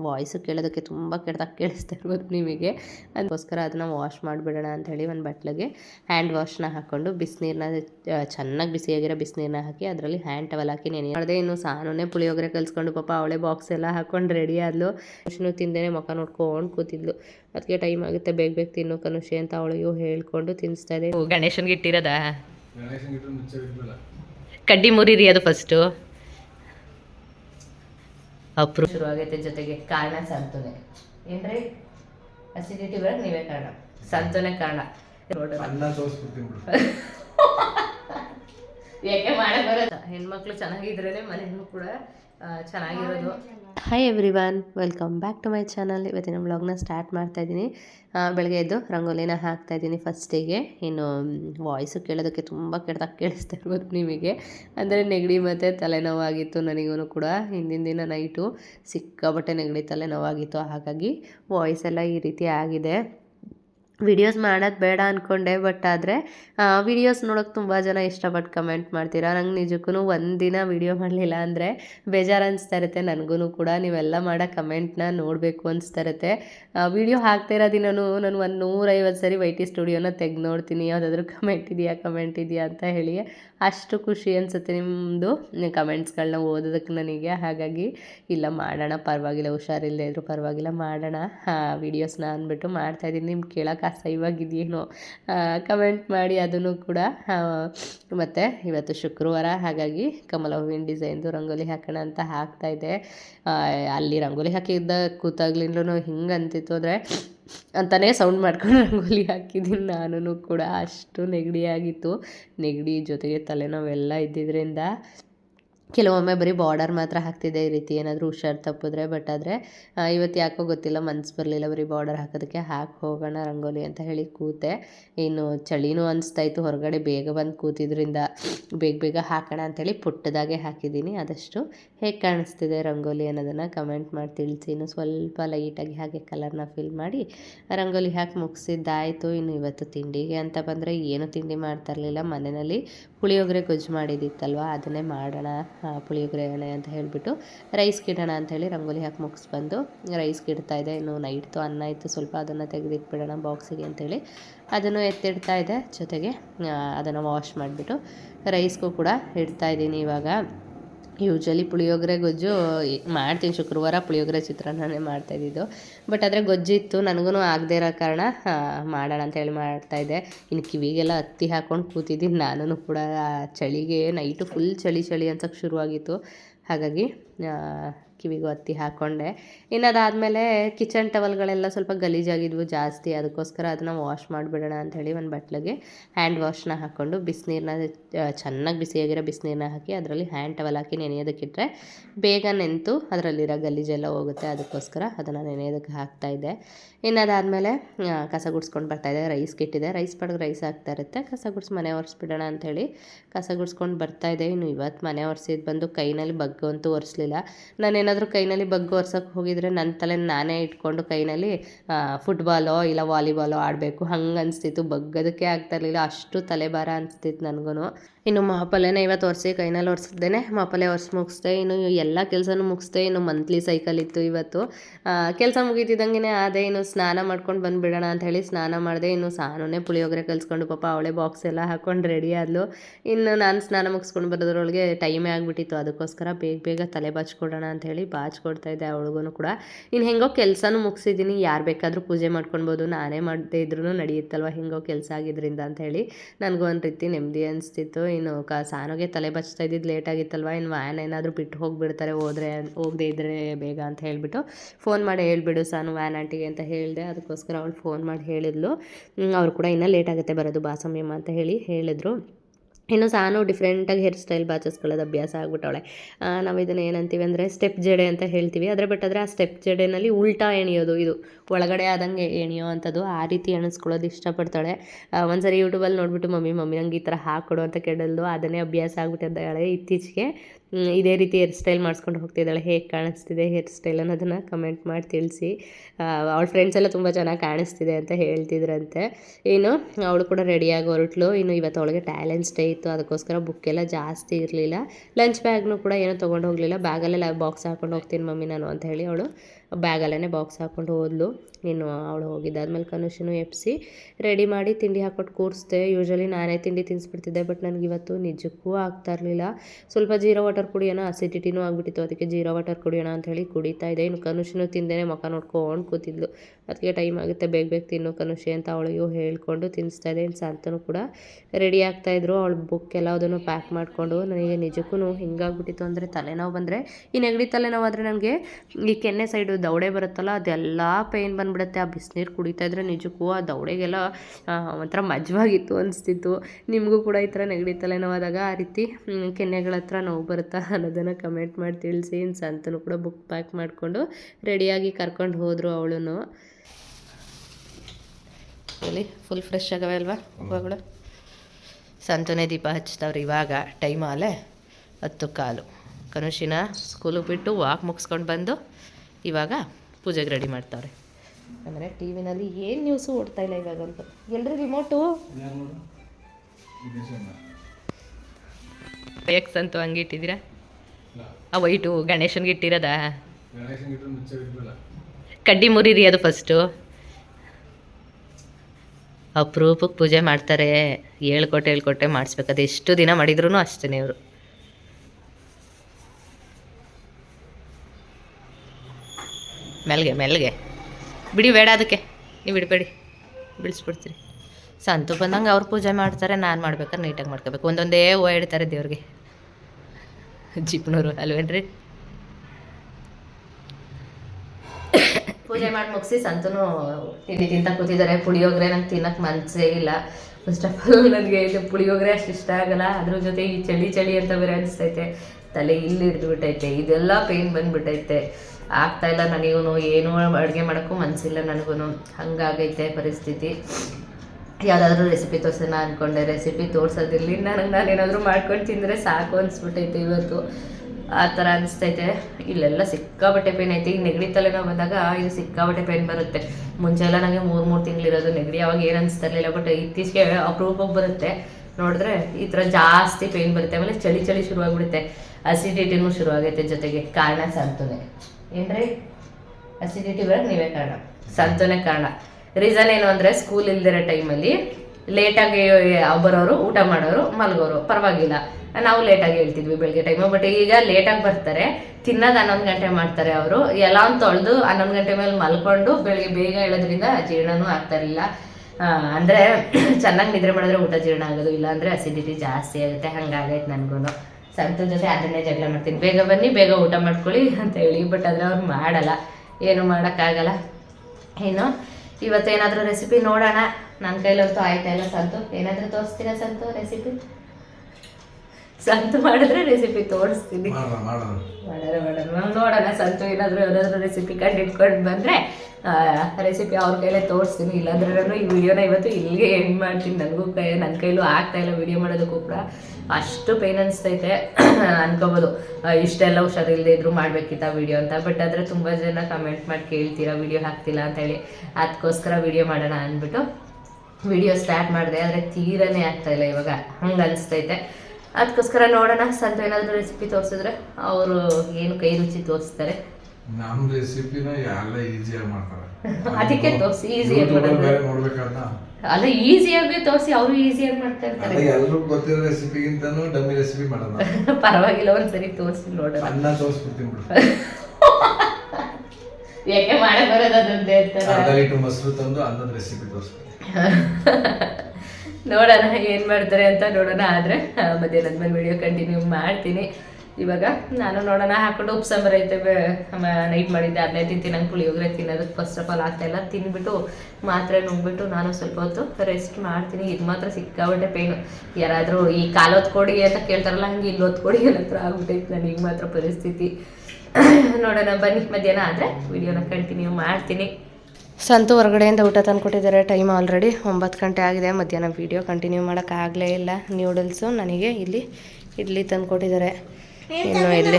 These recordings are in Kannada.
ವಾಯ್ಸು ಕೇಳೋದಕ್ಕೆ ತುಂಬ ಕೆಟ್ಟದಾಗ ಕೇಳಿಸ್ತಾ ಇರ್ಬೋದು ನಿಮಗೆ. ಅದಕ್ಕೋಸ್ಕರ ಅದನ್ನು ವಾಶ್ ಮಾಡಿಬಿಡೋಣ ಅಂಥೇಳಿ ಒಂದು ಬಟ್ಲಿಗೆ ಹ್ಯಾಂಡ್ ವಾಶ್ನ ಹಾಕ್ಕೊಂಡು ಬಿಸಿನೀರನ್ನ ಚೆನ್ನಾಗಿ ಬಿಸಿಯಾಗಿರೋ ಬಿಸಿನೀರನ್ನ ಹಾಕಿ ಅದರಲ್ಲಿ ಹ್ಯಾಂಡ್ ಟವಲ್ ಹಾಕಿ ನೆನೆ ಮಾಡಿದೆ. ಇನ್ನು ಸಾನೂನೇ ಪುಳಿಯೋಗರೆ ಕಲಿಸ್ಕೊಂಡು ಪಾಪ ಅವಳೆ ಬಾಕ್ಸ್ ಎಲ್ಲ ಹಾಕ್ಕೊಂಡು ರೆಡಿ ಆದ್ಲು. ಕನುಷನು ತಿಂದೇನೆ ಮುಖ ನೋಡ್ಕೊಂಡು ಕೂತಿದ್ಲು. ಅದಕ್ಕೆ ಟೈಮ್ ಆಗುತ್ತೆ ಬೇಗ ಬೇಗ ತಿನ್ನು ಕನುಷಿ ಅಂತ ಅವಳಿಗೂ ಹೇಳ್ಕೊಂಡು ತಿನ್ನಿಸ್ತಾ ಇದೆ. ಗಣೇಶನ್ಗೆ ಇಟ್ಟಿರೋದಾ? ಕಡ್ಡಿ ಮುರಿರಿ ಅದು ಫಸ್ಟು ಅಪ್ರೂ ಶುರು ಆಗೈತೆ ಜೊತೆಗೆ ಕಾರಣ ಸಂತೋನೆ. ಏನ್ರಿ? ಅಸಿಡಿಟಿ ಬರಕ್ ನೀವೇ ಕಾರಣ. ಸಂತೋನೆ ಕಾರಣ. ಯಾಕೆ ಮಾಡಕ್ ಬರೋದು ಹೆಣ್ಮಕ್ಳು ಚೆನ್ನಾಗಿದ್ರೇನೆ ಮನೆಯೂ ಕೂಡ ಚೆನ್ನಾಗಿರೋದು. Hi everyone welcome back to my channel. ಇವತ್ತಿನ ವ್ಲಾಗ್ನ ಸ್ಟಾರ್ಟ್ ಮಾಡ್ತಾ ಇದ್ದೀನಿ. ಬೆಳಗ್ಗೆ ಎದ್ದು ರಂಗೋಲಿನ ಹಾಕ್ತಾ ಇದ್ದೀನಿ ಫಸ್ಟಿಗೆ ಇನ್ನು ವಾಯ್ಸು ಕೇಳೋದಕ್ಕೆ ತುಂಬ ಕೆಟ್ಟದಾಗ ಕೇಳಿಸ್ತಾ ಇರ್ಬೋದು ನಿಮಗೆ. ಅಂದರೆ ನೆಗಡಿ ಮತ್ತು ತಲೆನೋವಾಗಿತ್ತು ನನಗೂ ಕೂಡ. ಹಿಂದಿನ ದಿನ ನೈಟು ಸಿಕ್ಕಾಬಟ್ಟೆ ನೆಗಡಿ, ತಲೆನೋವಾಗಿತ್ತು. ಹಾಗಾಗಿ ವಾಯ್ಸ್ ಎಲ್ಲ ಈ ರೀತಿ ಆಗಿದೆ. ವಿಡಿಯೋಸ್ ಮಾಡೋದು ಬೇಡ ಅಂದ್ಕೊಂಡೆ ಬಟ್ ಆದರೆ ವಿಡಿಯೋಸ್ ನೋಡೋಕೆ ತುಂಬ ಜನ ಇಷ್ಟಪಟ್ಟು ಕಮೆಂಟ್ ಮಾಡ್ತೀರಾ? ನಂಗೆ ನಿಜಕ್ಕೂ ಒಂದಿನ ವಿಡಿಯೋ ಮಾಡಲಿಲ್ಲ ಅಂದರೆ ಬೇಜಾರು ಅನಿಸ್ತಾ ಇರುತ್ತೆ. ನನಗೂ ಕೂಡ ನೀವೆಲ್ಲ ಮಾಡೋ ಕಮೆಂಟ್ನ ನೋಡಬೇಕು ಅನಿಸ್ತಾ ಇರುತ್ತೆ ವಿಡಿಯೋ ಹಾಕ್ತಾ ಇರೋ ದಿನವೂ ನಾನು ಒಂದು ನೂರೈವತ್ತು ಸರಿ ವೈ ಟಿ ಸ್ಟುಡಿಯೋನ ತೆಗೆದು ನೋಡ್ತೀನಿ. ಯಾವುದಾದ್ರೂ ಕಮೆಂಟ್ ಇದೆಯಾ ಕಮೆಂಟ್ ಇದೆಯಾ ಅಂತ ಹೇಳಿ ಅಷ್ಟು ಖುಷಿ ಅನಿಸುತ್ತೆ ನಿಮ್ಮದು ಕಮೆಂಟ್ಸ್ಗಳನ್ನ ಓದೋದಕ್ಕೆ ನನಗೆ. ಹಾಗಾಗಿ ಇಲ್ಲ, ಮಾಡೋಣ, ಪರವಾಗಿಲ್ಲ ಹುಷಾರಿಲ್ಲದೆ ಇದ್ರೂ ಪರವಾಗಿಲ್ಲ, ಮಾಡೋಣ. ವಿಡಿಯೋಸ್ನ ಅಂದ್ಬಿಟ್ಟು ಮಾಡ್ತಾಯಿದ್ದೀನಿ ನಿಮ್ಗೆ ಕೇಳೋಕೆ ಅಸಹ್ಯವಾಗಿದೆಯೇನೋ ಕಮೆಂಟ್ ಮಾಡಿ ಅದನ್ನು ಕೂಡ ಮತ್ತು ಇವತ್ತು ಶುಕ್ರವಾರ ಹಾಗಾಗಿ ಕಮಲ ಹೂವಿನ ಡಿಸೈನ್ದು ರಂಗೋಲಿ ಹಾಕೋಣ ಅಂತ ಹಾಕ್ತಾಯಿದ್ದೆ ಅಲ್ಲಿ ರಂಗೋಲಿ ಹಾಕಿದ್ದ ಕೂತಾಗ್ಲಿಂದಲೂ ಹಿಂಗೆ ಅಂತಿತ್ತು ಅಂದರೆ ಅಂತಲೇ ಸೌಂಡ್ ಮಾಡ್ಕೊಂಡು ರಂಗೋಲಿ ಹಾಕಿದ್ದೀನಿ ನಾನು ಕೂಡ. ಅಷ್ಟು ನೆಗಡಿ ಆಗಿತ್ತು. ನೆಗಡಿ ಜೊತೆಗೆ ತಲೆನೋವೆಲ್ಲ ಇದ್ದಿದ್ದರಿಂದ ಕೆಲವೊಮ್ಮೆ ಬರೀ ಬಾರ್ಡರ್ ಮಾತ್ರ ಹಾಕ್ತಿದ್ದೆ ಈ ರೀತಿ. ಏನಾದರೂ ಹುಷಾರು ತಪ್ಪಿದ್ರೆ ಬಟ್ ಆದರೆ ಇವತ್ತು ಯಾಕೋ ಗೊತ್ತಿಲ್ಲ, ಮನ್ಸು ಬರಲಿಲ್ಲ ಬರೀ ಬಾರ್ಡರ್ ಹಾಕೋದಕ್ಕೆ. ಹಾಕಿ ಹೋಗೋಣ ರಂಗೋಲಿ ಅಂತ ಹೇಳಿ ಕೂತೆ. ಇನ್ನು ಚಳಿನೂ ಅನಿಸ್ತಾ ಇತ್ತು ಹೊರಗಡೆ ಬೇಗ ಬಂದು ಕೂತಿದ್ರಿಂದ ಬೇಗ ಬೇಗ ಹಾಕೋಣ ಅಂಥೇಳಿ ಪುಟ್ಟದಾಗೆ ಹಾಕಿದ್ದೀನಿ. ಆದಷ್ಟು ಹೇಗೆ ಕಾಣಿಸ್ತಿದೆ ರಂಗೋಲಿ ಅನ್ನೋದನ್ನು ಕಮೆಂಟ್ ಮಾಡಿ ತಿಳಿಸಿ. ಇನ್ನು ಸ್ವಲ್ಪ ಲೈಟಾಗಿ ಹಾಗೆ ಕಲರ್ನ ಫಿಲ್ ಮಾಡಿ ರಂಗೋಲಿ ಹಾಕಿ ಮುಗಿಸಿದ್ದಾಯಿತು. ಇನ್ನು ಇವತ್ತು ತಿಂಡಿಗೆ ಅಂತ ಬಂದರೆ ಏನು ತಿಂಡಿ ಮಾಡ್ತಾ ಇರಲಿಲ್ಲ. ಮನೆಯಲ್ಲಿ ಪುಳಿಯೋಗರೆ ಗೊಜ್ಜು ಮಾಡಿದ್ದಿತ್ತಲ್ವ ಅದನ್ನೇ ಮಾಡೋಣ. ಪುಳಿಯೋಗರೆ ಎಣ್ಣೆ ಅಂತ ಹೇಳಿಬಿಟ್ಟು ರೈಸ್ಗೆ ಇಡೋಣ ಅಂಥೇಳಿ ರಂಗೋಲಿ ಹಾಕಿ ಮುಗಿಸ್ಬಂದು ರೈಸ್ಗೆ ಇಡ್ತಾ ಇದೆ. ಇನ್ನು ನೈಟ್ದು ಅನ್ನ ಇತ್ತು, ಸ್ವಲ್ಪ ಅದನ್ನು ತೆಗೆದಿಟ್ಬಿಡೋಣ ಬಾಕ್ಸಿಗೆ ಅಂತೇಳಿ ಅದನ್ನು ಎತ್ತಿಡ್ತಾ ಇದೆ. ಜೊತೆಗೆ ಅದನ್ನು ವಾಶ್ ಮಾಡಿಬಿಟ್ಟು ರೈಸ್ಗೂ ಕೂಡ ಇಡ್ತಾ ಇದ್ದೀನಿ ಇವಾಗ. ಯೂಶ್ವಲಿ ಪುಳಿಯೋಗರೆ ಗೊಜ್ಜು ಮಾಡ್ತೀನಿ. ಶುಕ್ರವಾರ ಪುಳಿಯೋಗರೆ ಚಿತ್ರಾನ್ನನೇ ಮಾಡ್ತಾಯಿದ್ದಿದ್ದು ಬಟ್ ಆದರೆ ಗೊಜ್ಜಿತ್ತು ನನಗೂ ಆಗದೇ ಇರೋ ಕಾರಣ ಮಾಡೋಣ ಅಂತೇಳಿ ಮಾಡ್ತಾಯಿದ್ದೆ ಇನ್ನು ಕಿವಿಗೆಲ್ಲ ಹತ್ತಿ ಹಾಕ್ಕೊಂಡು ಕೂತಿದ್ದೀನಿ. ನಾನು ಕೂಡ ಚಳಿಗೆ, ನೈಟು ಫುಲ್ ಚಳಿ ಚಳಿ ಅನ್ಸೋಕ್ಕೆ ಶುರುವಾಗಿತ್ತು. ಹಾಗಾಗಿ ಕಿವಿಗೂ ಹತ್ತಿ ಹಾಕ್ಕೊಂಡೆ ಇನ್ನು ಅದಾದಮೇಲೆ ಕಿಚನ್ ಟವಲ್ಗಳೆಲ್ಲ ಸ್ವಲ್ಪ ಗಲೀಜಾಗಿದ್ವು ಜಾಸ್ತಿ, ಅದಕ್ಕೋಸ್ಕರ ಅದನ್ನು ವಾಶ್ ಮಾಡಿಬಿಡೋಣ ಅಂಥೇಳಿ ಒಂದು ಬಟ್ಲಿಗೆ ಹ್ಯಾಂಡ್ ವಾಶ್ನ ಹಾಕ್ಕೊಂಡು ಬಿಸಿನೀರನ್ನ ಚೆನ್ನಾಗಿ ಬಿಸಿಯಾಗಿರೋ ಬಿಸಿನೀರನ್ನ ಹಾಕಿ ಅದರಲ್ಲಿ ಹ್ಯಾಂಡ್ ಟವಲ್ ಹಾಕಿ ನೆನೆಯೋದಕ್ಕಿಟ್ರೆ ಬೇಗ ನೆಂತು ಅದರಲ್ಲಿರೋ ಗಲೀಜೆಲ್ಲ ಹೋಗುತ್ತೆ. ಅದಕ್ಕೋಸ್ಕರ ಅದನ್ನು ನೆನೆಯೋದಕ್ಕೆ ಹಾಕ್ತಾಯಿದ್ದೆ ಇನ್ನು ಅದಾದಮೇಲೆ ಕಸ ಗುಡ್ಸ್ಕೊಂಡು ಬರ್ತಾಯಿದೆ ರೈಸ್ ಇಟ್ಟಿದ್ದೆ ರೈಸ್ ಪಡೆದು ರೈಸ್ ಹಾಕ್ತಾ ಇರುತ್ತೆ. ಕಸ ಗುಡಿಸಿ ಮನೆ ಒರೆಸ್ಬಿಡೋಣ ಅಂಥೇಳಿ ಕಸ ಗುಡ್ಸ್ಕೊಂಡು ಬರ್ತಾಯಿದ್ದೆ ಇನ್ನು ಇವತ್ತು ಮನೆ ಒರೆಸಿದ್ದು ಬಂದು ಕೈನಲ್ಲಿ ಬಗ್ಗು ಅಂತೂ ಒರೆಸ್ಲಿಲ್ಲ. ನಾನೇನಾದರೂ ಕೈನಲ್ಲಿ ಬಗ್ಗು ಒರ್ಸೋಕೆ ಹೋಗಿದ್ರೆ ನನ್ನ ತಲೆ ನಾನೇ ಇಟ್ಕೊಂಡು ಕೈನಲ್ಲಿ ಫುಟ್ಬಾಲೋ ಇಲ್ಲ ವಾಲಿಬಾಲೋ ಆಡಬೇಕು. ಹಂಗೆ ಅನಿಸ್ತಿತ್ತು. ಬಗ್ಗೋದಕ್ಕೆ ಆಗ್ತಾ ಇರಲಿಲ್ಲ. ಅಷ್ಟು ತಲೆಭಾರ ಅನಿಸ್ತಿತ್ತು ನನಗೂ ಇನ್ನು ಮಾಪಲೆನೇ ಇವತ್ತು ಒರೆಸಿ, ಕೈನಲ್ಲಿ ಒರೆಸಿದ್ದೇನೆ ಮಾಪಲೆ ಒರೆಸಿ ಮುಗಿಸ್ದೆ. ಇನ್ನು ಎಲ್ಲ ಕೆಲಸನೂ ಮುಗಿಸ್ದೆ. ಇನ್ನು ಮಂತ್ಲಿ ಸೈಕಲ್ ಇತ್ತು ಇವತ್ತು. ಕೆಲಸ ಮುಗೀತಿದ್ದಂಗೆ ಅದೇ ಇನ್ನು ಸ್ನಾನ ಮಾಡ್ಕೊಂಡು ಬಂದುಬಿಡೋಣ ಅಂತ ಹೇಳಿ ಸ್ನಾನ ಮಾಡಿದೆ. ಇನ್ನು ಸಾನುನೇ ಪುಳಿಯೋಗರೆ ಕಲಿಸ್ಕೊಂಡು ಪಾಪ ಅವಳೆ ಬಾಕ್ಸ್ ಎಲ್ಲ ಹಾಕ್ಕೊಂಡು ರೆಡಿ ಆದ್ಲು. ಇನ್ನು ನಾನು ಸ್ನಾನ ಮುಗಿಸ್ಕೊಂಡು ಬರೋದ್ರೊಳಗೆ ಟೈಮೇ ಆಗಿಬಿಟ್ಟಿತ್ತು. ಅದಕ್ಕೋಸ್ಕರ ಬೇಗ ಬೇಗ ತಲೆ ಬಾಚ್ಕೊಡೋಣ ಅಂತ ಹೇಳಿ ಬಾಚ್ಕೊಡ್ತಾ ಇದ್ದೆ ಅವಳಿಗೂ ಕೂಡ. ಇನ್ನು ಹೆಂಗೋ ಕೆಲಸನೂ ಮುಗಿಸಿದ್ದೀನಿ ಯಾರು ಬೇಕಾದರೂ ಪೂಜೆ ಮಾಡ್ಕೊಳ್ಬೋದು ನಾನೇ ಮಾಡದೇ ಇದ್ರೂ ನಡೆಯುತ್ತಲ್ವ ಹೆಂಗೋ ಕೆಲಸ ಆಗಿದ್ರಿಂದ ಅಂತ ಹೇಳಿ. ನನಗೂ ಒಂದು ರೀತಿ ನೆಮ್ಮದಿ ಅನಿಸ್ತಿತ್ತು. ಇನ್ನು ಕ ಸಾನೋಗೆ ತಲೆ ಬಚ್ತಾ ಇದ್ದಿದ್ದು ಲೇಟ್ ಆಗಿತ್ತಲ್ವ ಇನ್ನು ವ್ಯಾನ್ ಏನಾದರೂ ಬಿಟ್ಟು ಹೋಗಿಬಿಡ್ತಾರೆ, ಹೋದರೆ, ಹೋಗದೇ ಇದ್ದರೆ ಬೇಗ ಅಂತ ಹೇಳಿಬಿಟ್ಟು ಫೋನ್ ಮಾಡಿ ಹೇಳಿಬಿಡು ಸಾನು ವ್ಯಾನ್ ಆಂಟಿಗೆ ಅಂತ ಹೇಳಿದೆ. ಅದಕ್ಕೋಸ್ಕರ ಅವಳು ಫೋನ್ ಮಾಡಿ ಹೇಳಿದ್ಲು. ಅವ್ರು ಕೂಡ ಇನ್ನೂ ಲೇಟ್ ಆಗುತ್ತೆ, ಬರೋದು ಬಾಸಮ್ಯಮ್ಮ ಅಂತ ಹೇಳಿ ಹೇಳಿದ್ರು. ಇನ್ನು ಸಾನು ಡಿಫ್ರೆಂಟಾಗಿ ಹೇರ್ ಸ್ಟೈಲ್ ಬಾಚಸ್ಕೊಳ್ಳೋದು ಅಭ್ಯಾಸ ಆಗ್ಬಿಟ್ಟವಳೆ ನಾವು ಇದನ್ನು ಏನಂತೀವಿ ಅಂದರೆ ಸ್ಟೆಪ್ ಜಡೆ ಅಂತ ಹೇಳ್ತೀವಿ. ಆದರೆ ಬಟ್ ಆದರೆ ಆ ಸ್ಟೆಪ್ ಜಡೆನಲ್ಲಿ ಉಲ್ಟಾ ಎಣಿಯೋದು ಇದು. ಒಳಗಡೆ ಆದಂಗೆ ಎಣಿಯೋ ಅಂಥದ್ದು ಆ ರೀತಿ ಎಣಿಸ್ಕೊಳ್ಳೋದು ಇಷ್ಟಪಡ್ತಾಳೆ. ಒಂದು ಒಂದ್ಸರಿ ಯೂಟ್ಯೂಬಲ್ಲಿ ನೋಡಿಬಿಟ್ಟು, ಮಮ್ಮಿ ಮಮ್ಮಿ ನಂಗೆ ಈ ಥರ ಹಾಕ್ಕೊಡು ಅಂತ ಕೇಳಲ್ದು ಅದನ್ನೇ ಅಭ್ಯಾಸ ಆಗ್ಬಿಟ್ಟಿದ್ದಾಳೆ ಇತ್ತೀಚೆಗೆ. ಇದೇ ರೀತಿ ಹೇರ್ ಸ್ಟೈಲ್ ಮಾಡಿಸ್ಕೊಂಡು ಹೋಗ್ತಿದ್ದಾಳೆ ಹೇಗೆ ಕಾಣಿಸ್ತಿದೆ ಹೇರ್ ಸ್ಟೈಲ್ ಅನ್ನೋದನ್ನು ಕಮೆಂಟ್ ಮಾಡಿ ತಿಳಿಸಿ. ಅವಳ ಫ್ರೆಂಡ್ಸ್ ಎಲ್ಲ ತುಂಬ ಚೆನ್ನಾಗಿ ಕಾಣಿಸ್ತಿದೆ ಅಂತ ಹೇಳ್ತಿದ್ರಂತೆ. ಏನು ಅವಳು ಕೂಡ ರೆಡಿಯಾಗಿ ಹೊರಟ್ಲು. ಇನ್ನು ಇವತ್ತು ಅವಳಿಗೆ ಟ್ಯಾಲೆಂಟ್ಸ್ ಡೇ ಇತ್ತು. ಅದಕ್ಕೋಸ್ಕರ ಬುಕ್ ಎಲ್ಲ ಜಾಸ್ತಿ ಇರಲಿಲ್ಲ. ಲಂಚ್ ಬ್ಯಾಗ್ನು ಕೂಡ ಏನೂ ತೊಗೊಂಡು ಹೋಗಲಿಲ್ಲ. ಬ್ಯಾಗಲ್ಲೆಲ್ಲ ಬಾಕ್ಸ್ ಹಾಕೊಂಡು ಹೋಗ್ತೀನಿ ಮಮ್ಮಿ ನಾನು ಅಂತ ಹೇಳಿ ಅವಳು ಬ್ಯಾಗಲ್ಲೇ ಬಾಕ್ಸ್ ಹಾಕ್ಕೊಂಡು ಹೋದ್ಲು. ನೀನು ಅವಳು ಹೋಗಿದ್ದಾದ್ಮೇಲೆ ಕನುಷನು ಎಪ್ಸಿ ರೆಡಿ ಮಾಡಿ ತಿಂಡಿ ಹಾಕ್ಕೊಟ್ಟು ಕೂರಿಸ್ದೆ. ಯೂಶ್ವಲಿ ನಾನೇ ತಿಂಡಿ ತಿನ್ನಿಸ್ಬಿಡ್ತಿದ್ದೆ ಬಟ್ ನನಗೆ ಇವತ್ತು ನಿಜಕ್ಕೂ ಆಗ್ತಾ ಇರಲಿಲ್ಲ. ಸ್ವಲ್ಪ ಜೀರೋ ವಾಟರ್ ಕುಡಿಯೋಣ ಅಸಿಡಿಟಿನೂ ಆಗಿಬಿಟ್ಟಿತ್ತು. ಅದಕ್ಕೆ ಜೀರೋ ವಾಟರ್ ಕುಡಿಯೋಣ ಅಂತ ಹೇಳಿ ಕುಡಿತಾ ಇದೆ ಇನ್ನು ಕನುಷನು ತಿಂದೇನೆ ಮುಖ ನೋಡ್ಕೊಂಡು ಕೂತಿದ್ಲು. ಅದಕ್ಕೆ ಟೈಮ್ ಆಗುತ್ತೆ, ಬೇಗ ಬೇಗ ತಿನ್ನು ಕನುಷಿ ಅಂತ ಅವಳಿಗೂ ಹೇಳಿಕೊಂಡು ತಿನ್ನಿಸ್ತಾ ಇದೆ ಇನ್ನು ಸಂತನೂ ಕೂಡ ರೆಡಿ ಆಗ್ತಾಯಿದ್ರು ಅವಳು ಬುಕ್ ಎಲ್ಲದನ್ನು ಪ್ಯಾಕ್ ಮಾಡಿಕೊಂಡು ನನಗೆ ನಿಜಕ್ಕೂ ಹಿಂಗಾಗ್ಬಿಟ್ಟಿತ್ತು. ಅಂದರೆ ತಲೆನೋವು ಬಂದರೆ ಈ ನೆಗಡಿ ತಲೆನೋವು ಆದರೆ ನನಗೆ ಈ ಕೆನ್ನೆ ಸೈಡು ದವಡೆ ಬರುತ್ತಲ್ಲ ಅದೆಲ್ಲ ಪೇಯ್ನ್ ಬಂದ್ಬಿಡುತ್ತೆ. ಆ ಬಿಸಿನೀರು ಕುಡಿತಾ ಇದ್ರೆ ನಿಜಕ್ಕೂ ಆ ದವಡೆಗೆಲ್ಲ ಆ, ಒಂಥರ ಮಜವಾಗಿತ್ತು ಅನಿಸ್ತಿತ್ತು. ನಿಮಗೂ ಕೂಡ ಈ ಥರ ನೆಗಡಿ ತಲೆನೋವಾದಾಗ ಆ ರೀತಿ ಕೆನ್ನೆಗಳ ಹತ್ರ ನೋವು ಬರುತ್ತಾ ಅನ್ನೋದನ್ನು ಕಮೆಂಟ್ ಮಾಡಿ ತಿಳಿಸಿ. ಸಂತನು ಕೂಡ ಬುಕ್ ಪ್ಯಾಕ್ ಮಾಡಿಕೊಂಡು ರೆಡಿಯಾಗಿ ಕರ್ಕೊಂಡು ಹೋದರು ಅವಳು ಇಲ್ಲಿ ಫುಲ್ ಫ್ರೆಶ್ ಆಗವೆ ಅಲ್ವಾ? ಹೂವುಗಳು ಸಂತನೇ ದೀಪ ಹಚ್ತಾವ್ರಿ ಇವಾಗ. ಟೈಮ್ ಆಲೆ ಹತ್ತು ಕಾಲು. ಕನುಷಿನ ಸ್ಕೂಲಿಗೆ ಬಿಟ್ಟು ವಾಕ್ ಮುಗಿಸ್ಕೊಂಡು ಬಂದು ಇವಾಗ ಪೂಜೆಗೆ ರೆಡಿ ಮಾಡ್ತಾವ್ರೆ. ಅಂದರೆ ಟಿ ವಿನಲ್ಲಿ ಏನು ನ್ಯೂಸು ಓಡ್ತಾ ಇಲ್ಲ ಇವಾಗಂತೂ ಎಲ್ಲರೂ ರಿಮೋಟು ಎಕ್ಸ್ ಅಂತೂ ಹಂಗೆ ಇಟ್ಟಿದ್ದೀರಾ? ಆ ವೈಟು ಗಣೇಶನ್ಗೆ ಇಟ್ಟಿರೋದಾ? ಕಡ್ಡಿ ಮುರಿರಿ ಅದು ಫಸ್ಟು ಅಪರೂಪಕ್ಕೆ ಪೂಜೆ ಮಾಡ್ತಾರೆ. ಹೇಳ್ಕೊಟ್ಟೆ ಹೇಳ್ಕೊಟ್ಟೆ ಮಾಡಿಸ್ಬೇಕು. ಅದು ಎಷ್ಟು ದಿನ ಮಾಡಿದ್ರು ಅಷ್ಟೇ ಅವರು ಮೆಲ್ಗೆ ಮೆಲ್ಗೆ. ಬಿಡಿ, ಬೇಡ ಅದಕ್ಕೆ. ನೀವು ಬಿಡಬೇಡಿ. ಬಿಡಿಸ್ಬಿಡ್ತೀರಿ. ಸಂತು ಬಂದಂಗೆ ಅವ್ರು ಪೂಜೆ ಮಾಡ್ತಾರೆ, ನಾನು ಮಾಡ್ಬೇಕಾದ್ರೆ ನೀಟಾಗಿ ಮಾಡ್ಕೋಬೇಕು. ಒಂದೊಂದೇ ಹೂವು ಇಡ್ತಾರೆ ದೇವ್ರಿಗೆ. ಜಿಪ್ನೂರು, ಅಲ್ವೇನ್ರಿ? ಪೂಜೆ ಮಾಡಿ ಮುಗಿಸಿ ಸಂತೂ ತಿಂಡಿ ತಿಂತ ಕೂತಿದ್ದಾರೆ. ಪುಳಿಯೋಗ್ರೆ ನಂಗೆ ತಿನ್ನಕ್ಕೆ ಮನಸ್ಸೇ ಇಲ್ಲ. ಫಸ್ಟ್ ಆಫ್ ಆಲ್ ನನಗೆ ಇದು ಪುಳಿಯೋಗರೆ ಅಷ್ಟು ಇಷ್ಟ ಆಗಲ್ಲ. ಅದ್ರ ಜೊತೆ ಈ ಚಳಿ ಚಳಿ ಅಂತ ಬೇರೆ ಅನಿಸ್ತೈತೆ. ತಲೆ ಇಲ್ಲಿ ಹಿಡಿದು ಬಿಟ್ಟೈತೆ. ಇದೆಲ್ಲ ಪೇಯ್ನ್ ಬಂದ್ಬಿಟ್ಟೈತೆ. ಆಗ್ತಾ ಇಲ್ಲ. ನನಗೂ ಏನೂ ಅಡುಗೆ ಮಾಡೋಕ್ಕೂ ಮನಸ್ಸಿಲ್ಲ ನನಗೂ ಹಂಗಾಗೈತೆ ಪರಿಸ್ಥಿತಿ. ಯಾವುದಾದ್ರೂ ರೆಸಿಪಿ ತೋರ್ಸೋಣ ಅಂದ್ಕೊಂಡೆ ರೆಸಿಪಿ ತೋರಿಸೋದಿರಲಿ. ನನಗೆ ನಾನು ಏನಾದರೂ ಮಾಡ್ಕೊಂಡು ತಿಂದರೆ ಸಾಕು ಅನಿಸ್ಬಿಟ್ಟೈತೆ ಇವತ್ತು. ಆ ಥರ ಅನಿಸ್ತೈತೆ. ಇಲ್ಲೆಲ್ಲ ಸಿಕ್ಕಾಬಟ್ಟೆ ಪೇನ್ ಐತೆ. ಈಗ ನೆಗಡಿ ತಲೆನೋವು ಬಂದಾಗ ಇದು ಸಿಕ್ಕಾಬಟ್ಟೆ ಪೇನ್ ಬರುತ್ತೆ. ಮುಂಚೆ ಎಲ್ಲ ನನಗೆ ಮೂರು ಮೂರು ತಿಂಗಳಿರೋದು ನೆಗಡಿ. ಅವಾಗ ಏನು ಅನಿಸ್ತಾ ಇರಲಿಲ್ಲ ಬಟ್ ಇತ್ತೀಚೆಗೆ ಅಪರೂಪಕ್ಕೆ ಬರುತ್ತೆ. ನೋಡಿದ್ರೆ ಈ ಥರ ಜಾಸ್ತಿ ಪೇನ್ ಬರುತ್ತೆ. ಆಮೇಲೆ ಚಳಿ ಚಳಿ ಶುರುವಾಗ್ಬಿಡುತ್ತೆ. ಅಸಿಡಿಟಿನೂ ಶುರುವಾಗೈತೆ ಜೊತೆಗೆ. ಕಾರಣ ಸಂತನೆ ಏನ್ರಿ? ಅಸಿಡಿಟಿ ಬರೋಕ್ಕೆ ನೀವೇ ಕಾರಣ. ಸಂತನೇ ಕಾರಣ. ರೀಸನ್ ಏನು ಅಂದರೆ ಸ್ಕೂಲ್ ಇಲ್ದಿರೋ ಟೈಮಲ್ಲಿ ಲೇಟಾಗಿ ಬರೋರು, ಊಟ ಮಾಡೋರು, ಮಲಗೋರು. ಪರವಾಗಿಲ್ಲ. ನಾವು ಲೇಟಾಗಿ ಹೇಳ್ತಿದ್ವಿ ಬೆಳಗ್ಗೆ ಟೈಮು ಬಟ್ ಈಗ ಲೇಟಾಗಿ ಬರ್ತಾರೆ. ತಿನ್ನೋದು ಹನ್ನೊಂದು ಗಂಟೆ ಮಾಡ್ತಾರೆ ಅವರು. ಎಲ್ಲ ತೊಳೆದು ಹನ್ನೊಂದು ಗಂಟೆ ಮೇಲೆ ಮಲ್ಕೊಂಡು ಬೆಳಗ್ಗೆ ಬೇಗ ಹೇಳೋದ್ರಿಂದ ಜೀರ್ಣನೂ ಆಗ್ತಾ ಇರಲಿಲ್ಲ. ಅಂದರೆ ಚೆನ್ನಾಗಿ ನಿದ್ರೆ ಮಾಡಿದ್ರೆ ಊಟ ಜೀರ್ಣ ಆಗೋದು. ಇಲ್ಲಾಂದರೆ ಅಸಿಡಿಟಿ ಜಾಸ್ತಿ ಆಗುತ್ತೆ. ಹಂಗಾಗೈತೆ ನನಗೂ ಸಂತ ಜೊತೆ ಅದನ್ನೇ ಜಗಳ ಮಾಡ್ತೀನಿ. ಬೇಗ ಬನ್ನಿ, ಬೇಗ ಊಟ ಮಾಡ್ಕೊಳ್ಳಿ ಅಂತ ಹೇಳಿ ಬಟ್ ಆದರೆ ಅವ್ರು ಮಾಡಲ್ಲ. ಏನು ಮಾಡೋಕ್ಕಾಗಲ್ಲ. ಏನು? ಇವತ್ತೇನಾದರೂ ರೆಸಿಪಿ ನೋಡೋಣ. ನನ್ನ ಕೈಲಂತೂ ಆಯ್ತಾ ಇಲ್ಲ, ಸಂತು? ಏನಾದರೂ ತೋರಿಸ್ತೀರಾ, ಸಂತು ರೆಸಿಪಿ ಸಂತು ಮಾಡಿದ್ರೆ ರೆಸಿಪಿ ತೋರಿಸ್ತೀನಿ. ಮಾಡೋಣ ಮಾಡೋಣ. ನೋಡೋಣ ಸಂತು ಏನಾದರೂ ಯಾವ್ದಾದ್ರು ರೆಸಿಪಿ ಕಂಡು ಇಟ್ಕೊಂಡು ಬಂದರೆ ರೆಸಿಪಿ ಅವ್ರ ಕೈಲೇ ತೋರಿಸ್ತೀನಿ. ಇಲ್ಲಾಂದ್ರೆ ನಾನು ಈ ವಿಡಿಯೋನ ಇವತ್ತು ಇಲ್ಲಿಗೆ ಎಂಡ್ ಮಾಡ್ತೀನಿ. ನನಗೂ ಕೈ ನನ್ನ ಕೈಲೂ ಆಗ್ತಾ ಇಲ್ಲ ವಿಡಿಯೋ ಮಾಡೋದಕ್ಕೂ ಕೂಡ. ಅಷ್ಟು ಪೇನ್ ಅನಿಸ್ತೈತೆ. ಅನ್ಕೋಬೋದು. ಇಷ್ಟೆಲ್ಲ ಹುಷಾರಿಲ್ಲದೆ ಇದ್ರು ಮಾಡಬೇಕಿತ್ತ ವಿಡಿಯೋ ಅಂತ. ಬಟ್ ಆದರೆ ತುಂಬ ಜನ ಕಮೆಂಟ್ ಮಾಡಿ ಕೇಳ್ತೀರಾ ವಿಡಿಯೋ ಹಾಕ್ತಿಲ್ಲ ಅಂತೇಳಿ ಅದಕ್ಕೋಸ್ಕರ ವಿಡಿಯೋ ಮಾಡೋಣ ಅಂದ್ಬಿಟ್ಟು ವಿಡಿಯೋ ಸ್ಟಾರ್ಟ್ ಮಾಡಿದೆ. ಆದರೆ ತೀರನೇ ಆಗ್ತಾ ಇಲ್ಲ ಇವಾಗ. ಹಂಗೆ ಅನಿಸ್ತೈತೆ. ಅದಕ್ಕೋಸ್ಕರ ನೋಡೋಣ ಸಂತು ಏನಾದರೂ ರೆಸಿಪಿ ತೋರಿಸಿದ್ರೆ ಅವರು ಏನು ಕೈ ರುಚಿ ತೋರಿಸ್ತಾರೆ. ನಮ್ಮ ರೆಸಿಪಿನ ಎಲ್ಲ ಈಸಿಯಾಗಿ ಮಾಡ್ತಾರೆ. ಅದಕ್ಕೆ ತೋರಿಸಿ ಈಸಿಯಾಗಿ ನೋಡ್ಬೇಕಂತ ಅಲ್ಲಿ ಈಸಿಯಾಗಿ ತೋರಿಸಿ ಅವರು ಈಸಿಯಾಗಿ ಮಾಡ್ತಾ ಇರ್ತಾರೆ. ಎಲ್ಲರೂ ಗೊತ್ತಿರೋ ರೆಸಿಪಿಗಿಂತನೂ ಡಮ್ಮಿ ರೆಸಿಪಿ ಮಾಡೋಣ. ಪರವಾಗಿಲ್ಲ ಒಂದ್ಸರಿ ತೋರಿಸಿ ನೋಡೋಣ. ಅನ್ನ ತೋರಿಸ್ಬಿಡ್ತೀನಿ ಬಿಡು. ಯಾಕೆ ಮಾಡಕ್ ಬರೋದು ಅದೊಂದೇ ಲೀಟರ್ ಮೊಸರು ತಂದು ಅನ್ನದ ರೆಸಿಪಿ ತೋರಿಸ್ಬಿಡ್ತೀನಿ. ನೋಡೋಣ, ಏನು ಮಾಡ್ತಾರೆ ಅಂತ ನೋಡೋಣ. ಆದರೆ ಮಧ್ಯಾಹ್ನದ ಮೇಲೆ ವಿಡಿಯೋ ಕಂಟಿನ್ಯೂ ಮಾಡ್ತೀನಿ. ಇವಾಗ ನಾನು ನೋಡೋಣ, ಹಾಕೊಂಡು ಉಪ್ಪು ಸಾಂಬಾರು ಐತೆ ನೈಟ್ ಮಾಡಿದ್ದೆ. ಅದನ್ನೇ ತಿಂತೀನಿ. ನಂಗೆ ಪುಳಿಯೋಗರೆ ತಿನ್ನೋದಕ್ಕೆ ಫಸ್ಟ್ ಆಫ್ ಆಲ್ ಆಗ್ತಾಯಿಲ್ಲ ತಿನ್ಬಿಟ್ಟು ಮಾತ್ರೆ ನುಂಗ್ಬಿಟ್ಟು ನಾನು ಸ್ವಲ್ಪ ಹೊತ್ತು ರೆಸ್ಟ್ ಮಾಡ್ತೀನಿ. ಇದು ಮಾತ್ರ ಸಿಕ್ಕಾಬಿಟ್ಟೆ ಪೇನು ಯಾರಾದರೂ ಈ ಕಾಲು ಹೊತ್ಕೊಡಿ ಅಂತ ಕೇಳ್ತಾರಲ್ಲ, ಹಂಗೆ ಇಲ್ಲಿ ಹೊತ್ಕೊಡಿ ಅನ್ನತ್ರ ಆಗ್ಬಿಟ್ಟೈತೆ ಈಗ ಮಾತ್ರ ಪರಿಸ್ಥಿತಿ. ನೋಡೋಣ, ಬನ್ನಿ ಮಧ್ಯಾಹ್ನ. ಆದರೆ ವಿಡಿಯೋನ ಕಂಟಿನ್ಯೂ ಮಾಡ್ತೀನಿ. ಸಂತು ಹೊರಗಡೆಯಿಂದ ಊಟ ತಂದ್ಕೊಟ್ಟಿದ್ದಾರೆ. ಟೈಮ್ ಆಲ್ರೆಡಿ ಒಂಬತ್ತು ಗಂಟೆ ಆಗಿದೆ. ಮಧ್ಯಾಹ್ನ ವೀಡಿಯೋ ಕಂಟಿನ್ಯೂ ಮಾಡೋಕ್ಕಾಗಲೇ ಇಲ್ಲ. ನ್ಯೂಡಲ್ಸು ನನಗೆ ಇಲ್ಲಿ ಇಡ್ಲಿ ತಂದ್ಕೊಟ್ಟಿದ್ದಾರೆ. ಇನ್ನು ಇಲ್ಲಿ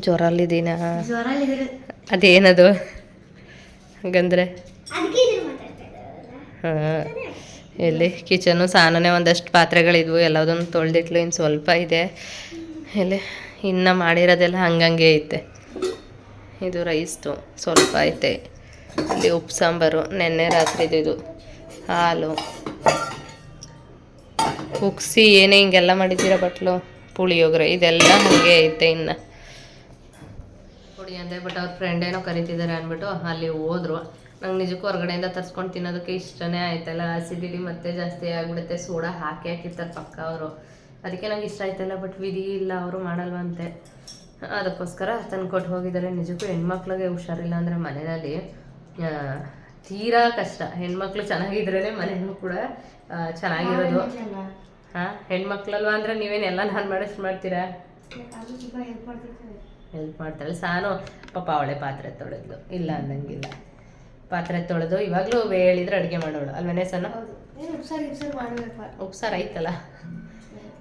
ಜ್ವರಲ್ಲಿದ್ದೀನ? ಅದೇನದು? ಹಾಗಂದ್ರೆ? ಹಾಂ. ಇಲ್ಲಿ ಕಿಚನು ಸಾನೇ ಒಂದಷ್ಟು ಪಾತ್ರೆಗಳಿದ್ವು. ಎಲ್ಲದನ್ನು ತೊಳೆದಿಟ್ಲು. ಇನ್ನು ಸ್ವಲ್ಪ ಇದೆ. ಇಲ್ಲಿ ಇನ್ನು ಮಾಡಿರೋದೆಲ್ಲ ಹಂಗಂಗೆ ಐತೆ. ಇದು ರೈಸ್ದು ಸ್ವಲ್ಪ ಐತೆ. ಇಲ್ಲಿ ಉಪ್ಪು, ಸಾಂಬಾರು, ನೆನ್ನೆ ರಾತ್ರಿದು ಇದು ಹಾಲು. ಉಗ್ಸಿ ಏನೇ ಹಿಂಗೆಲ್ಲ ಮಾಡಿದ್ದೀರ ಬಟ್ಲು? ಪುಳಿಯೋಗರೆ ಇದೆಲ್ಲ ಹಾಗೆ ಐತೆ ಇನ್ನು. ಪುಡಿ ಅಂದೆ ಬಟ್ ಅವ್ರ ಫ್ರೆಂಡ್ ಏನೋ ಕರಿತಿದ್ದಾರೆ ಅಂದ್ಬಿಟ್ಟು ಅಲ್ಲಿ ಹೋದ್ರು. ನಂಗೆ ನಿಜಕ್ಕೂ ಹೊರಗಡೆಯಿಂದ ತರ್ಸ್ಕೊಂಡು ತಿನ್ನೋದಕ್ಕೆ ಇಷ್ಟನೇ ಆಯ್ತಲ್ಲ. ಆಸಿಡಿಟಿ ಮತ್ತೆ ಜಾಸ್ತಿ ಆಗಿಬಿಡುತ್ತೆ. ಸೋಡಾ ಹಾಕಿ ಹಾಕಿರ್ತಾರೆ ಪಕ್ಕ ಅವರು. ಅದಕ್ಕೆ ನಂಗೆ ಇಷ್ಟ ಆಯ್ತಲ್ಲ ಬಟ್ ವಿಧಿ ಇಲ್ಲ, ಅವರು ಮಾಡಲ್ವಂತೆ ಅದಕ್ಕೋಸ್ಕರ ತಂದು ಕೊಟ್ಟು ಹೋಗಿದ್ದಾರೆ. ನಿಜಕ್ಕೂ ಹೆಣ್ಮಕ್ಳಿಗೆ ಹುಷಾರಿಲ್ಲ ಅಂದರೆ ಮನೆಯಲ್ಲಿ ತೀರಾ ಕಷ್ಟ. ಹೆಣ್ಮಕ್ಳು ಚೆನ್ನಾಗಿದ್ರೇ ಮನೆಯೂ ಕೂಡ ಚೆನ್ನಾಗಿರೋದು. ಹಾಂ ಹೆಣ್ಮಕ್ಳಲ್ವಾ ಅಂದರೆ ನೀವೇನೆಲ್ಲ ನಾನು ಮಾಡಷ್ಟು ಮಾಡ್ತೀರಾ? ಹೆಲ್ಪ್ ಮಾಡ್ತಾಳೆ ಸಾನು ಪಾಪ ಅವಳೆ ಪಾತ್ರೆ ತೊಳೆದ್ಲು. ಇಲ್ಲ ಅಂದಂಗಿಲ್ಲ. ಪಾತ್ರೆ ತೊಳೆದು ಇವಾಗಲೂ ಹೇಳಿದ್ರೆ ಅಡುಗೆ ಮಾಡೋಳು. ಅಲ್ವೇನೆ ಸಣ್ಣ? ಉಪ್ಸಾರು ಐತಲ್ಲ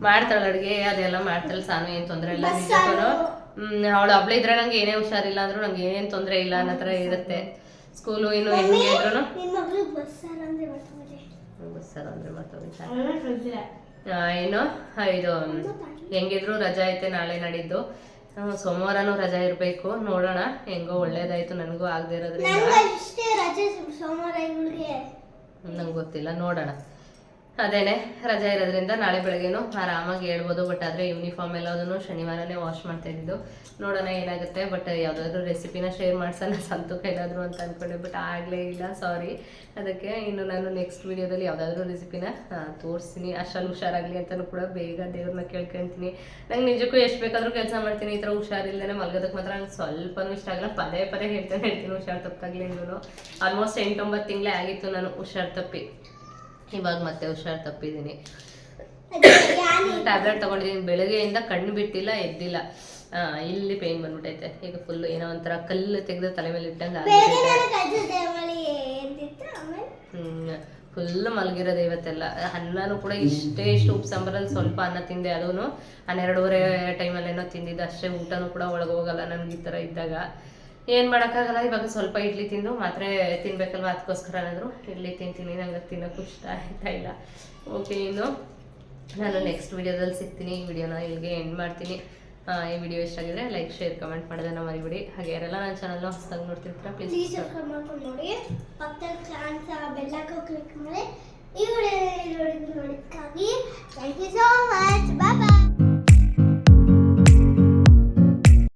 ಮಾಡ್ತಾಳೆ ಅಡುಗೆ ಅದೆಲ್ಲ ಮಾಡ್ತಾಳೆ ಸಾನು. ಏನು ತೊಂದರೆ ಇಲ್ಲ. ಹ್ಮ್ ಅವಳು ಅಬ್ಳ ಇದ್ರೆ ನಂಗೆ ಏನೇ ಹುಷಾರಿಲ್ಲ ಅಂದ್ರೂ ನಂಗೆ ಏನೇನು ತೊಂದರೆ ಇಲ್ಲ ಅನ್ನೋ ಥರ ಇರುತ್ತೆ. ಸ್ಕೂಲು ಏನು ಹೆಂಗೆ ಇದ್ರು ಸರ್ ಅಂದ್ರೆ ಏನು? ಇದು ಹೆಂಗಿದ್ರು ರಜಾ ಐತೆ ನಾಳೆ ನಡಿದ್ದು. ಸೋಮವಾರನು ಸೋಮವಾರನೂ ರಜಾ ಇರಬೇಕು. ನೋಡೋಣ. ಹೆಂಗೋ ಒಳ್ಳೇದಾಯ್ತು. ನನಗೂ ಆಗದೆ ಇರೋದ್ರಿಂದ. ನಂಗೆ ಗೊತ್ತಿಲ್ಲ. ನೋಡೋಣ. ಅದೇನೆ, ರಜಾ ಇರೋದ್ರಿಂದ ನಾಳೆ ಬೆಳಗ್ಗೆನೂ ಆರಾಮಾಗಿ ಹೇಳ್ಬೋದು ಬಟ್ ಆದರೆ ಯೂನಿಫಾರ್ಮ್ ಎಲ್ಲದನ್ನು ಶನಿವಾರನೇ ವಾಶ್ ಮಾಡ್ತಾ ಇದ್ದಿದ್ದು. ನೋಡೋಣ ಏನಾಗುತ್ತೆ ಬಟ್ ಯಾವುದಾದ್ರೂ ರೆಸಿಪಿನ ಶೇರ್ ಮಾಡ್ಸೋಣ ಸಂತು ಕೈಲಾದ್ರು ಅಂತ ಅಂದ್ಕೊಂಡೆ ಬಟ್ ಆಗಲೇ ಇಲ್ಲ ಸಾರಿ ಅದಕ್ಕೆ ಇನ್ನು ನಾನು ನೆಕ್ಸ್ಟ್ ವಿಡಿಯೋದಲ್ಲಿ ಯಾವುದಾದ್ರೂ ರೆಸಿಪಿನ ತೋರಿಸ್ತೀನಿ. ಅಷ್ಟಲ್ಲಿ ಹುಷಾರಾಗಲಿ ಅಂತಲೂ ಕೂಡ ಬೇಗ ದೇವ್ರನ್ನ ಕೇಳ್ಕೊಂತೀನಿ. ನಂಗೆ ನಿಜಕ್ಕೂ ಎಷ್ಟು ಬೇಕಾದರೂ ಕೆಲಸ ಮಾಡ್ತೀನಿ, ಈ ಥರ ಹುಷಾರಿಲ್ಲದೆ ಮಲ್ಗೋದಕ್ಕೆ ಮಾತ್ರ ನಂಗೆ ಸ್ವಲ್ಪನೂ ಇಷ್ಟ ಆಗಲ್ಲ. ಪದೇ ಪದೇ ಹೇಳ್ತಾನೆ, ಹೇಳ್ತೀನಿ ಹುಷಾರು ತಪ್ಪಾಗ್ಲಿಂದೂ ಆಲ್ಮೋಸ್ಟ್ ಎಂಟೊಂಬತ್ತು ತಿಂಗಳೇ ಆಗಿತ್ತು ನಾನು ಹುಷಾರು ತಪ್ಪಿ. ಇವಾಗ ಮತ್ತೆ ಹುಷಾರು ತಪ್ಪಿದ್ದೀನಿ. ಟ್ಯಾಬ್ಲೆಟ್ ತಗೊಂಡಿದ್ದೀನಿ ಬೆಳಗ್ಗೆಯಿಂದ ಕಣ್ಣು ಬಿಟ್ಟಿಲ್ಲ ಎದ್ದಿಲ್ಲ. ಇಲ್ಲಿ ಪೇನ್ ಬಂದ್ಬಿಟ್ಟೈತೆ ಈಗ ಫುಲ್ ಏನೋ ಒಂಥರ ಕಲ್ಲು ತೆಗೆದು ತಲೆ ಮೇಲೆ ಇಟ್ಟಂಗೆ ಫುಲ್ ಮಲಗಿರೋದು ಇವತ್ತೆಲ್ಲ. ಅನ್ನನೂ ಕೂಡ ಇಷ್ಟೇ ಇಷ್ಟು ಉಪ್ಪು ಸಾಂಬಾರಲ್ಲಿ ಸ್ವಲ್ಪ ಅನ್ನ ತಿಂದೆ ಅದೂ ಹನ್ನೆರಡೂವರೆ ಟೈಮಲ್ಲೇನೋ ತಿಂದಿದ್ದು ಅಷ್ಟೇ ಊಟನೂ ಕೂಡ ಒಳಗೆ ಹೋಗಲ್ಲ ನನಗೆ ಈ ಥರ ಇದ್ದಾಗ. ಏನು ಮಾಡೋಕ್ಕಾಗಲ್ಲ ಇವಾಗ ಸ್ವಲ್ಪ ಇಡ್ಲಿ ತಿಂದು ಮಾತ್ರೆ ತಿನ್ಬೇಕಲ್ವ ಅದಕ್ಕೋಸ್ಕರ ಏನಾದರೂ? ಇಡ್ಲಿ ತಿಂತೀನಿ ನಂಗೆ ತಿನ್ನೋಕ್ಕೂ ಇಷ್ಟ ಆಯ್ತಾ ಇಲ್ಲ. ಓಕೆ ಇನ್ನು ನಾನು ನೆಕ್ಸ್ಟ್ ವಿಡಿಯೋದಲ್ಲಿ ಸಿಗ್ತೀನಿ. ಈ ವಿಡಿಯೋನ ಇಲ್ಲಿಗೆ ಎಂಡ್ ಮಾಡ್ತೀನಿ. ಈ ವಿಡಿಯೋ ಇಷ್ಟ ಆಗಿದ್ರೆ ಲೈಕ್ ಶೇರ್ ಕಮೆಂಟ್ ಮಾಡೋದನ್ನ ಮರಿಬಿಡಿ. ಹಾಗೆ ಯಾರೆಲ್ಲ ನನ್ನ ಚಾನಲ್ನ ಹೊಸದಾಗಿ ನೋಡ್ತಿರ್ತೀರ ಪ್ಲೀಸ್ ಪ್ಲೀಸ್ ಸಬ್ಸ್ಕ್ರೈಬ್ ಮಾಡ್ಕೊಂಡು ನೋಡಿ. ಪಕ್ಕದಲ್ಲಿ ಕಾಣಿಸ ಬೆಲ್ಲಕ್ಕೂ ಕ್ಲಿಕ್ ಮಾಡಿ. ಈ video ನೋಡಿದ್ದಕ್ಕಾಗಿ thank you so much bye bye